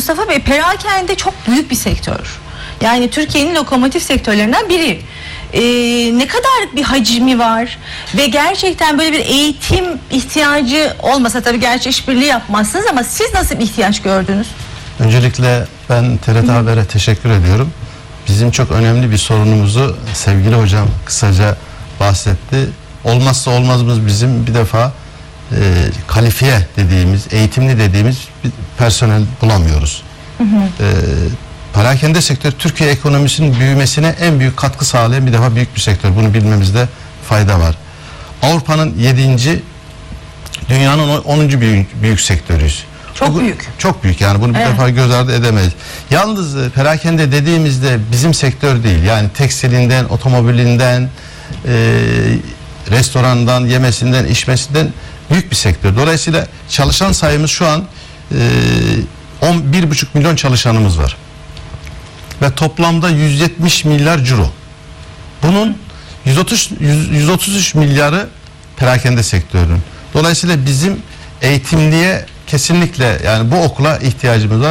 Mustafa Bey perakende çok büyük bir sektör. Yani Türkiye'nin lokomotif sektörlerinden biri. Ee, ne kadar bir hacmi var ve gerçekten böyle bir eğitim ihtiyacı olmasa tabii gerçi işbirliği yapmazsınız ama siz nasıl bir ihtiyaç gördünüz? Öncelikle ben TRT Haber'e teşekkür ediyorum. Bizim çok önemli bir sorunumuzu sevgili hocam kısaca bahsetti. Olmazsa olmazımız bizim bir defa e, kalifiye dediğimiz, eğitimli dediğimiz bir personel bulamıyoruz. E, perakende sektör Türkiye ekonomisinin büyümesine en büyük katkı sağlayan bir defa büyük bir sektör. Bunu bilmemizde fayda var. Avrupa'nın 7. dünyanın 10. büyük, büyük sektörüyüz. Çok Bu- büyük. Çok büyük yani bunu bir Evet. defa göz ardı edemeyiz. Yalnız e, perakende dediğimizde bizim sektör değil. Yani tekstilinden, otomobilinden, e, restorandan, yemesinden, içmesinden büyük bir sektör. Dolayısıyla çalışan sayımız şu an e, 11,5 milyon çalışanımız var. Ve toplamda 170 milyar euro. Bunun 130 100 133 milyarı perakende sektörünün. Dolayısıyla bizim eğitimliye kesinlikle yani bu okula ihtiyacımız var.